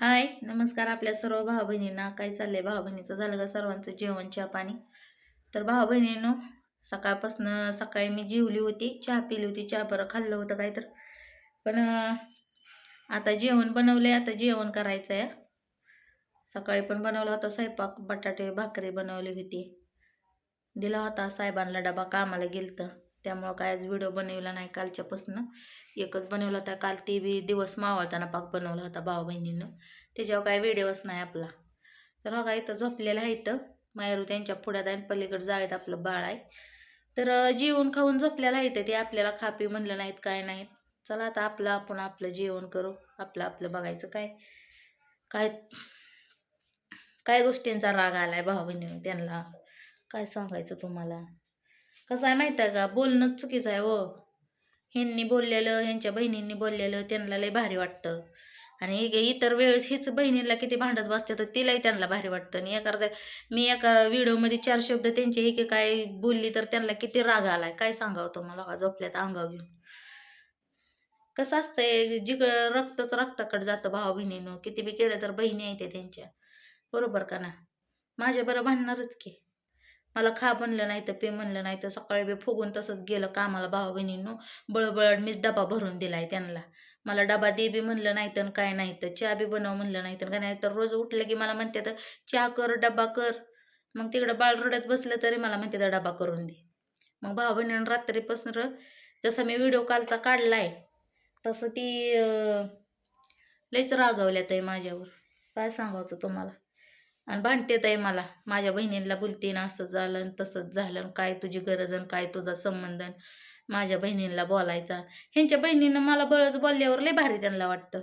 हाय नमस्कार आपल्या सर्व भाऊ बहिणींना काय चाललंय भाऊ बहिणीचं झालं का सर्वांचं जेवण चहा पाणी? तर भाऊ बहिणीनं सकाळपासनं सकाळी मी जेवली होती चहा पिली होती चहा बरं खाल्लं होतं काय तर. पण आता जेवण बनवलंय आता जेवण करायचं आहे सकाळी पण बनवलं होतं स्वयंपाक बटाटे भाकरी बनवली होती. दिला होता साहेबांना डबा कामाला गेलतं. त्यामुळं काय आज व्हिडिओ बनवला नाही कालच्यापासनं. एकच बनवला होता काल ते बी दिवस मावळताना पाक बनवला होता भाऊ बहिणीनं त्याच्यावर काय व्हिडिओच नाही आपला. तर बघा इथं झोपलेला आहे इथं. मायरू त्यांच्या पुढ्यात आणि पलीकडे जाळीत आपलं बाळ आहे. तर जेवण खाऊन झोपलेलं आहे इथं. ते आपल्याला खापी म्हणलं नाहीत काय नाहीत. चला आता आपलं आपण आपलं जेवण करू. आपलं आपलं बघायचं काय. काय काय गोष्टींचा राग आलाय भाऊ बहिणीनं त्यांना. काय सांगायचं तुम्हाला? कसं आहे माहीत आहे का? बोलणं चुकीचं आहे हो. ह्यांनी बोललेलं ह्यांच्या बहिणींनी बोललेलं त्यांना लय भारी वाटतं. आणि इतर वेळेस हीच बहिणीला किती भांडत बसते तर तिलाही त्यांना भारी वाटतं. आणि एखादा मी एका व्हिडिओमध्ये चार शब्द त्यांचे हे की काय बोलली तर त्यांना किती राग आलाय. काय सांगावं तुम्हाला? का झोपल्यात अंगाव घेऊन. कसं असतंय जिकडं रक्तच रक्ताकडे जातं भावा बहिणीनं. किती बी केलं तर बहिणी आहे त्यांच्या. बरोबर का ना? माझ्या बरं भांडणारच की. मला खा म्हणलं नाही तर पे म्हणलं नाही तर सकाळी बी फुगून तसंच गेलं कामाला भावा बहिणींनो बळबळ मीच डबा भरून दिलाय त्यांना. मला डबा दे बी म्हणलं नाही तर काय नाही तर. चहा बी बनव म्हणलं नाही तर काय नाही तर. रोज उठलं की मला म्हणते तर चहा कर डबा कर. मग तिकडं बाळ रडत बसलं तरी मला म्हणते तर डबा करून दे. मग भावा बहिणीनं रात्रीपासून र- जसा मी व्हिडिओ कालचा काढलाय तसं ती लईच रागवल्यात आहे माझ्यावर. काय सांगायचं तुम्हाला? आणि भांडतेत आहे मला. माझ्या बहिणींना बोलते ना असं झालं आणि तसंच झालं आणि काय तुझी गरज आणि काय तुझा संबंध माझ्या बहिणींना बोलायचा. ह्यांच्या बहिणीनं मला बळच बोलल्यावर लय भारी त्यांना वाटतं.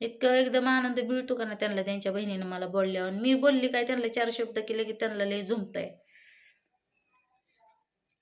इतकं एकदम आनंद मिळतो का ना त्यांना? त्यांच्या बहिणीनं मला बोलल्यावर. मी बोलली काय त्यांना चार शब्द केले की त्यांना लय झुमतंय.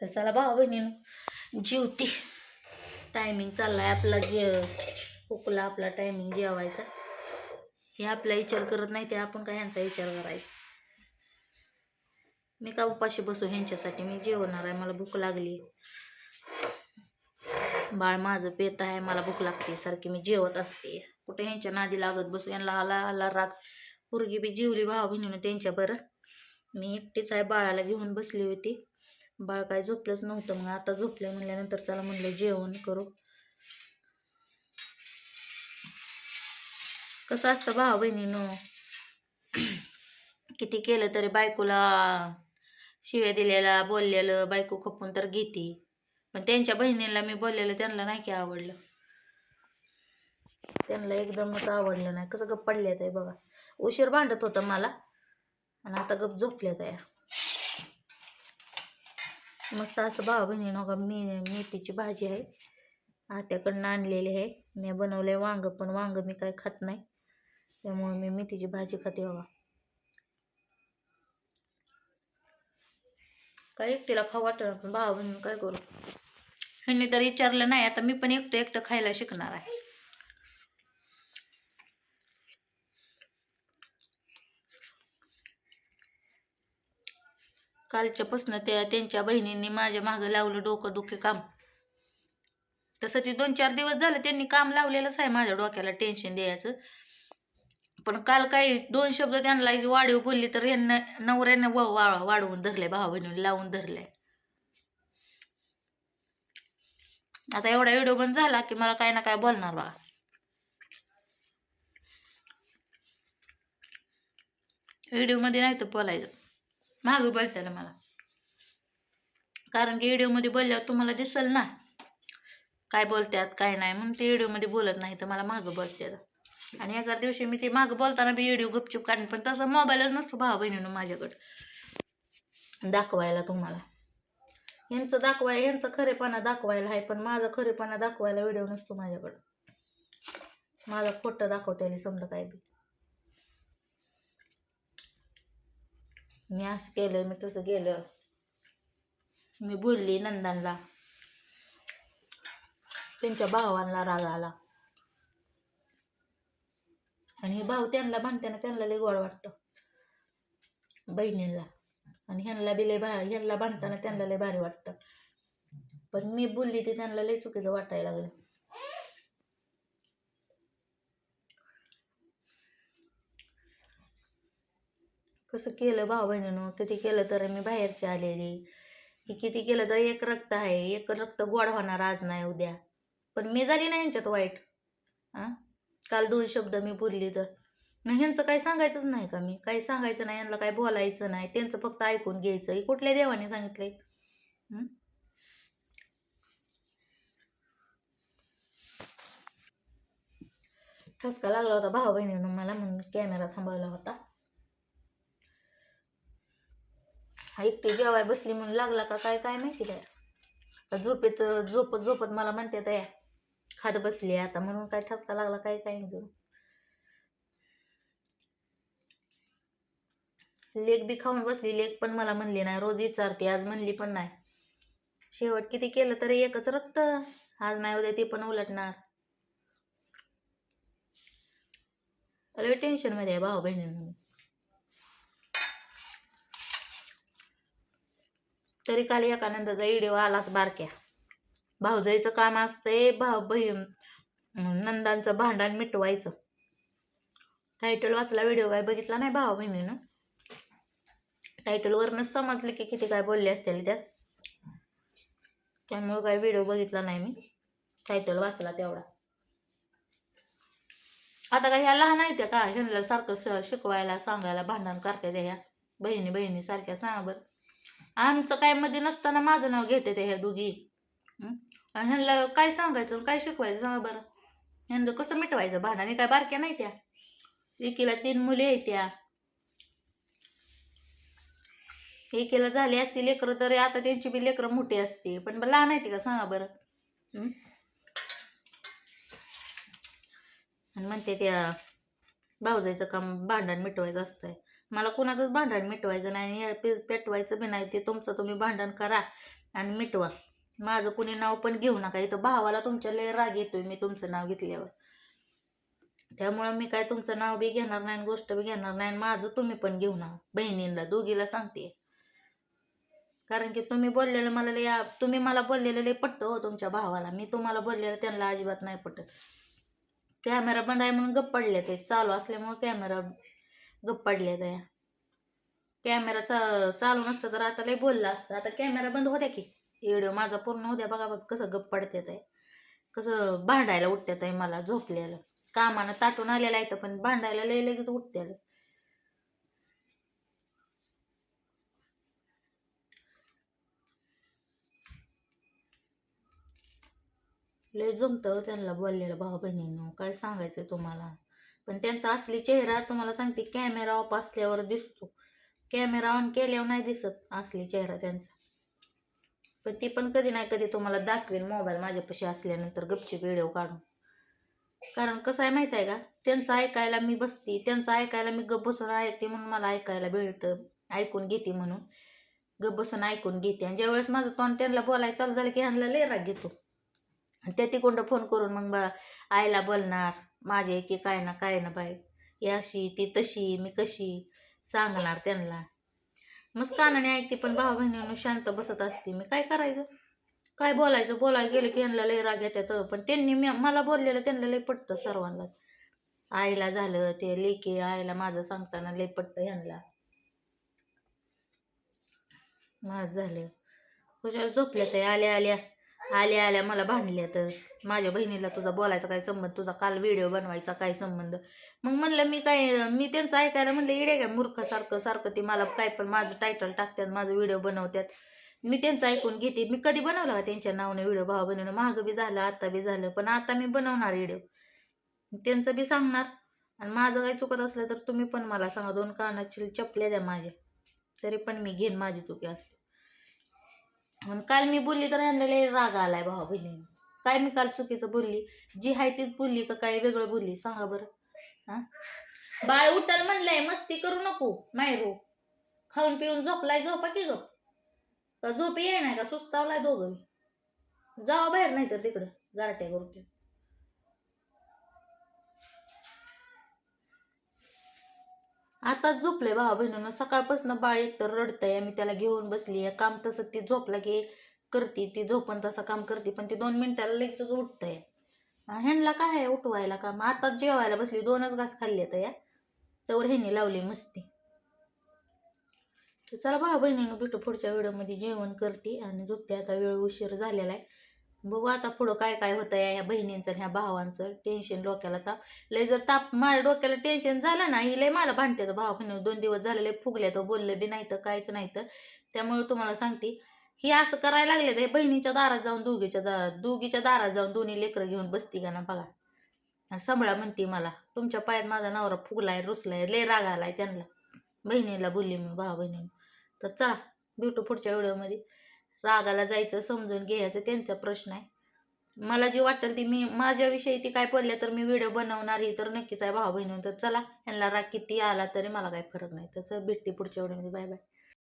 आहे चला भावा बहिणीनं. जेवती. टायमिंग चाललाय आपला जे हुकला आपला टायमिंग जेवायचा. हे आपला विचार करत नाही ते आपण काय ह्यांचा विचार करायचा? मी का उपाशी बसू ह्यांच्यासाठी? मी जेवणार आहे मला भूक लागली. बाळ माझं पेत आहे मला भूक लागते सारखी मी जेवत असते. कुठे ह्यांच्या नादी लागत बसू? यांना आला आला राग. पोरगी बी जेवली भाव बहिणीनं त्यांच्या बरं. मी एकटीच आहे बाळाला घेऊन बसली होती. बाळ काय झोपलंच नव्हतं मग आता झोपलं म्हणल्यानंतर चला म्हणलं जेवण करू. कसं असतं भावा बहिणीनं किती केलं तरी बायकोला शिव्या दिलेला बोललेलं बायको खपून तर घेते. पण त्यांच्या बहिणीला मी बोललेलं त्यांना नाही की आवडलं. त्यांना एकदमच आवडलं नाही. कसं गप पडल्यात आहे बघा. उशीर भांडत होतं मला. आणि आता गप झोपल्यात आहे. मस्त असं भावा बहिणी नका मी मेथीची भाजी आहे. आत्याकडनं आणलेली आहे. मी बनवले वांग पण वांग मी काय खात नाही. त्यामुळे मी मेथीची भाजी खाते बघा. काय एकटीला खाऊ वाटत पण भाव काय करू? ह्यांनी तर विचारलं नाही आता मी पण एकटं एकटं खायला शिकणार आहे. कालच्यापासून त्या त्यांच्या बहिणींनी माझ्या मागं लावलं डोकं दुखे काम. तसं ते दोन चार दिवस झालं त्यांनी काम लावलेलंच आहे माझ्या डोक्याला टेन्शन द्यायचं. पण काल काही दोन शब्द त्यांना वाढीव बोलली तर यांना नवऱ्यानं वा- वाढवून धरले भावा बहिणी लावून धरले आता एवढा व्हिडिओ बंद झाला की मला काय ना काय बोलणार बा व्हिडिओमध्ये नाही तर बोलायचं. मागे बोलते ना मला. कारण की व्हिडिओमध्ये बोलल्यावर तुम्हाला दिसल ना. काय बोलतात काय नाही म्हणून ते व्हिडिओमध्ये बोलत नाही तर मला मागं बोलतात आणि एका दिवशी मी ते मागं बोलताना बी व्हिडिओ गुपचूप काढून पण तसं मोबाईलच नसतो भावा बहिणीनं माझ्याकडं. दाखवायला तुम्हाला. यांचं दाखवाय यांचं खरेपणा दाखवायला आहे पण माझा खरेपणा दाखवायला व्हिडिओ नसतो माझ्याकडं. माझा खोटं दाखवता समजा काय बी. मी असं केलं मी तसं गेलं मी बोलली नंदनला. त्यांच्या भावांना राग आला. आणि भाऊ त्यांना बांधताना त्यांना लय गोड वाटतं. बहिणींना आणि ह्यांना बी लय भा ह्यांना बांधताना त्यांना लय भारी वाटतं. पण मी बोलली ती त्यांना लय चुकीचं वाटायला लागलं. कसं केलं भाऊ बहिणीनं? किती केलं तर मी बाहेरची आलेली. ही किती केलं तर एक रक्त आहे. एक रक्त गोड होणार आज नाही उद्या. पण मी झाली ना यांच्यात वाईट. हां काल दोन शब्द मी बोलली तर. मग ह्यांचं काही सांगायचंच नाही का मी? काही सांगायचं नाही यांना काही बोलायचं नाही. त्यांचं फक्त ऐकून घ्यायचं हे कुठल्या देवाने सांगितलंय? ठसका लागला होता भाऊ बहिणीनं मला म्हणून कॅमेरा थांबवला होता. एकटी जेवाय बसली म्हणून लागला का काय काय माहिती काय झोपेत झोपत झोपत मला म्हणते तया खात बसली आता म्हणून काय ठसका लागला काय काय नाही करू. लेक बी खाऊन बसली लेक पण मला म्हणली नाही रोज विचारते आज म्हणली पण नाही. शेवट किती केलं तरी एकच रक्त आज नाही उद्या ते पण उलटणार. अरे टेन्शनमध्ये आहे भाऊ बहिणींनी तरी काल एकानंदाचा व्हिडिओ आलाच बारक्या. भाऊजाईचं काम असतंय भाऊ बहीण नंदांचं भांडण मिटवायचं. टायटल वाचला व्हिडिओ काय बघितला नाही भाऊ बहिणीनं? टायटलवरनंच समजले की किती काय बोलले असतील त्यात. त्यामुळे काय व्हिडिओ बघितला नाही मी. टायटल वाचला तेवढा. आता काय ह्या लहान आहेत त्या का? ह्यांना सारखं शिकवायला सांगायला भांडण करते त्या ह्या. बहिणी बहिणी सारख्या सांगा बरं. आमचं काय मध्ये नसताना माझं नाव घेते त्या ह्या दोघी. आणि ह्यांना काय सांगायचं काय शिकवायचं सांगा बरं. ह्यांना कसं मिटवायचं? भांडण काय बारक्या नाही त्या? एकीला तीन मुली आहेत त्या. एकीला झाली असती लेकरं तरी आता त्यांची बी लेकरं मोठी असते. पण लहान आहे ती का? सांगा बरं. आणि म्हणते त्या भाऊजायचं काम भांडण मिटवायचं असतंय. मला कुणाचंच भांडण मिटवायचं नाही आणि पेटवायचं बी नाही. ते तुमचं तुम्ही भांडण करा आणि मिटवा. माझं कुणी नाव पण घेऊ नका. इथं भावाला तुमच्या लय राग येतोय मी तुमचं नाव घेतल्यावर. त्यामुळं मी काय तुमचं नाव बी घेणार नाही गोष्ट बी घेणार नाही आणि माझं तुम्ही पण घेऊ ना बहिणींना दोघीला सांगते. कारण की तुम्ही बोललेलं मला लय तुम्ही मला बोललेलं लय पटतं हो तुमच्या भावाला. मी तुम्हाला बोललेलं त्यांना अजिबात नाही पटत. कॅमेरा बंद आहे म्हणून गप्प पडले ते चालू असल्यामुळे कॅमेरा गप्प पडले त्या कॅमेरा चा चालू नसतं तर आता लय बोललं असतं. आता कॅमेरा बंद होत्या की. व्हिडिओ माझा पूर्ण उद्या बघा बघ कसं गप्प पडतेत आहे. कसं भांडायला उठतात आहे मला झोपलेलं कामानं ताटून आलेलं आहे तर पण भांडायला लय लगेच उठत्याला लय जमतं हो त्यांना बोललेलं भाऊ बहिणींनो काय सांगायचं तुम्हाला? पण त्यांचा असली चेहरा तुम्हाला सांगते कॅमेरा ऑफ असल्यावर दिसतो. कॅमेरा ऑन केल्यावर नाही दिसत असली चेहरा त्यांचा. पण ती पण कधी नाही कधी तुम्हाला दाखवेन मोबाईल माझ्यापाशी असल्यानंतर गपचूप व्हिडिओ काढून. कारण कसं आहे माहीत आहे का? त्यांचं ऐकायला मी बसते त्यांचं ऐकायला मी गप बसून ऐकते म्हणून मला ऐकायला मिळतं ऐकून घेते म्हणून. गप बसून ऐकून घेते. आणि ज्यावेळेस माझं तोंड त्यांना बोलायला चालू झालं की ह्यांना लेरा घेतो आणि त्या तिकोंड फोन करून मग बा आईला बोलणार माझे की काय ना काय ना बाई. ही अशी ती तशी मी कशी सांगणार त्यांना. मस्त कानाने ऐकते पण भाऊ बहिणी शांत बसत असते. मी काय करायचं? काय बोलायचं? बोलायला गेलं की यांना लय राग येतात. पण त्यांनी मी मला बोललेलं त्यांना लय पटतं सर्वांना आईला झालं ते लेकी आईला माझं सांगताना लय पटतं ह्यांना. माझं झालं. हुशार झोपल्या ते आल्या आल्या. आल्या आल्या मला भांडल्या तर माझ्या बहिणीला तुझा बोलायचा काय संबंध तुझा काल व्हिडिओ बनवायचा काय संबंध. मग म्हणलं मी काय मी त्यांचं ऐकायला म्हणलं इडे काय मूर्खासारखं सारखं ते मला काय पण माझं टायटल टाकतात माझं व्हिडिओ बनवतात. मी त्यांचं ऐकून घेते. मी कधी बनवला का त्यांच्या नावाने व्हिडिओ भाव बनवणं? महाग बी झालं आता बी झालं पण आता मी बनवणार व्हिडिओ त्यांचं बी सांगणार. आणि माझं काही चुकत असलं तर तुम्ही पण मला सांगा. दोन कानाची चपल्या द्या माझ्या. तरी पण मी घेईन माझी चुकी असते म्हणून काल मी बोलली तर यांना लय राग आलाय भावा बहिणीने. काय मी काल चुकीचं बोलली? जी हाय तीच बोलली का काय वेगळं बोलली? सांगा बरं. हा? बाळ उठल म्हणलंय मस्ती करू नको मायरू हो. खाऊन पिऊन झोपलाय झोपा की गप का झोप ये नाही का? सुस्तावलाय दोघं जावा बाहेर नाही तर तिकडं गारट्या गुरट्या. आता झोपलंय भावा बहिणीनं. सकाळपासून बाळ एकतर रडतंय मी त्याला घेऊन बसली काम तसं ती झोपला की करते ती झोपन तसं काम करते पण ती दोन मिनिटाला लगेच उठतंय. ह्यांना काय आहे उठवायला काम? आताच जेवायला बसली दोनच घास खाल्ले तर या. त्यावर ह्यांनी लावली मस्ती. तर चला भाऊ बहिणीनं भेटू पुढच्या व्हिडिओमध्ये. जेवण करते आणि झोपते. आता वेळ उशीर झालेला आहे. बघू आता पुढं काय काय होतं या ह्या बहिणींचं ह्या भावांचं टेन्शन डोक्याला ताप लय जर ताप माझ्या डोक्याला टेन्शन झालं ना ही लय मला भांडते भाऊ बहिणी दोन दिवस झालेले फुगले तर बोललं बी नाही तर काहीच नाही तर. त्यामुळे तुम्हाला सांगते ही असं करायला लागले ते बहिणीच्या दारात जाऊन दोघीच्या दारात दोघीच्या दारात जाऊन दोन्ही लेकरं घेऊन बसती का ना बघा. सांभाळा म्हणते मला. तुमच्या पायात माझा नवरा फुगलाय रुसलाय लय राग आलाय त्यांना. बहिणीला बोलली मी भाऊ बहिणी तर चला भेटू पुढच्या व्हिडिओमध्ये. रागाला जायचं समजून घ्यायचं त्यांचा प्रश्न आहे. मला जे वाटेल ती मी माझ्याविषयी ती काय पडल्या तर मी व्हिडिओ बनवणार ही तर नक्कीच आहे भाऊ बहिणी तर चला यांना राग किती आला तरी मला काही फरक नाही. तर भेटते पुढच्या व्हिडिओमध्ये बाय बाय